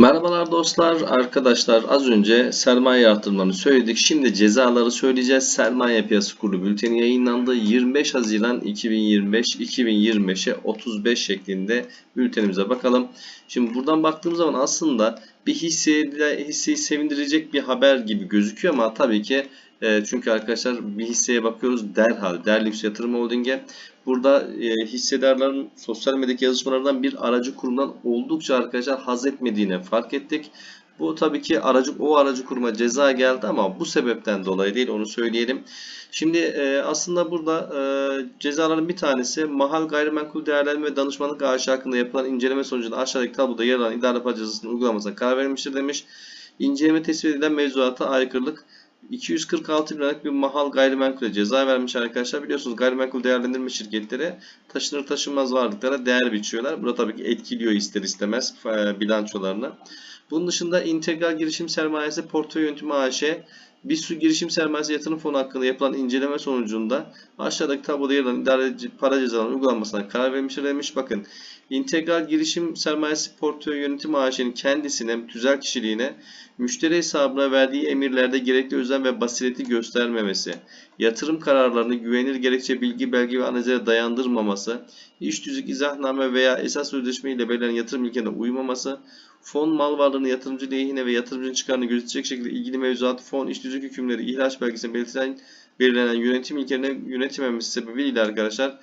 Merhabalar dostlar, arkadaşlar az önce sermaye artırmalarını söyledik. Şimdi cezaları söyleyeceğiz. Sermaye Piyasası Kurulu bülteni yayınlandı. 25 Haziran 2025 2025'e 35 şeklinde bültenimize bakalım. Şimdi buradan baktığımız zaman aslında bir hisseyi, hisseyi sevindirecek bir haber gibi gözüküyor ama tabii ki e, çünkü arkadaşlar bir hisseye bakıyoruz derhal Derlüks Yatırım Holding'e. Burada e, hissedarların sosyal medyadaki yazışmalardan bir aracı kurumdan oldukça arkadaşlar haz etmediğini fark ettik. Bu tabii ki aracı o aracı kuruma ceza geldi ama bu sebepten dolayı değil onu söyleyelim. Şimdi e, aslında burada e, cezaların bir tanesi Mahal Gayrimenkul Değerlendirme ve Danışmanlık AŞ hakkında yapılan inceleme sonucunda aşağıdaki tabloda yer alan idare para cezasının uygulamasına karar verilmiştir demiş. İnceleme tespit edilen mevzuata aykırılık 246 bin liralık bir mahal gayrimenkule ceza vermiş arkadaşlar. Biliyorsunuz gayrimenkul değerlendirme şirketleri taşınır taşınmaz varlıklara değer biçiyorlar. Bu da tabii ki etkiliyor ister istemez e, bilançolarını. Bunun dışında integral girişim sermayesi portföy yönetimi AŞ bir su girişim sermayesi yatırım fonu hakkında yapılan inceleme sonucunda aşağıdaki tabloda yer alan idare para cezalarının uygulanmasına karar vermiştir demiş. Bakın integral girişim sermayesi portföy yönetim AŞ'nin kendisine, tüzel kişiliğine, müşteri hesabına verdiği emirlerde gerekli özen ve basireti göstermemesi, yatırım kararlarını güvenilir gerekçe bilgi, belge ve analizlere dayandırmaması, iş tüzük, izahname veya esas sözleşme ile belirlenen yatırım ilkelerine uymaması, fon mal varlığını yatırımcı lehine ve yatırımcının çıkarını gözetecek şekilde ilgili mevzuat, fon, iş tüzük hükümleri, ihraç belgesine belirtilen belirlenen yönetim ilkelerine yönetememesi sebebiyle arkadaşlar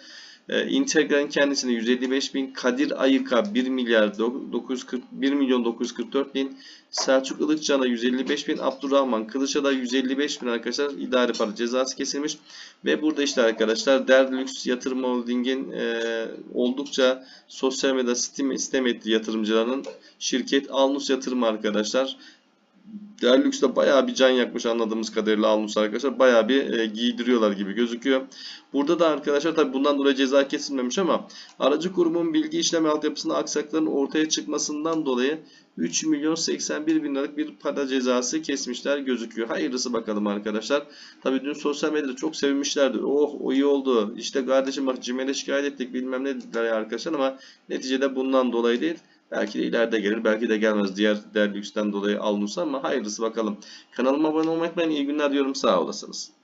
e, Integral'in kendisine 155 bin, Kadir Ayık'a 1 milyar 940, 1 milyon 944 bin, Selçuk Ilıkcan'a 155 bin, Abdurrahman Kılıç'a da 155 bin arkadaşlar idare para cezası kesilmiş. Ve burada işte arkadaşlar Derlux Yatırım Holding'in e, oldukça sosyal medya sistem, sistem ettiği yatırımcıların şirket Alnus Yatırım arkadaşlar. Derlux'da bayağı bir can yakmış anladığımız kadarıyla Alnus arkadaşlar. Bayağı bir e, giydiriyorlar gibi gözüküyor. Burada da arkadaşlar tabi bundan dolayı ceza kesilmemiş ama aracı kurumun bilgi işleme altyapısında aksakların ortaya çıkmasından dolayı 3 milyon 81 bin liralık bir para cezası kesmişler gözüküyor. Hayırlısı bakalım arkadaşlar. Tabi dün sosyal medyada çok sevinmişlerdi. Oh o iyi oldu. İşte kardeşim bak CİMER'e şikayet ettik bilmem ne dediler ya arkadaşlar ama neticede bundan dolayı değil. Belki de ileride gelir, belki de gelmez diğer değer dolayı alınırsa ama hayırlısı bakalım. Kanalıma abone olmayı unutmayın. İyi günler diyorum. Sağ olasınız.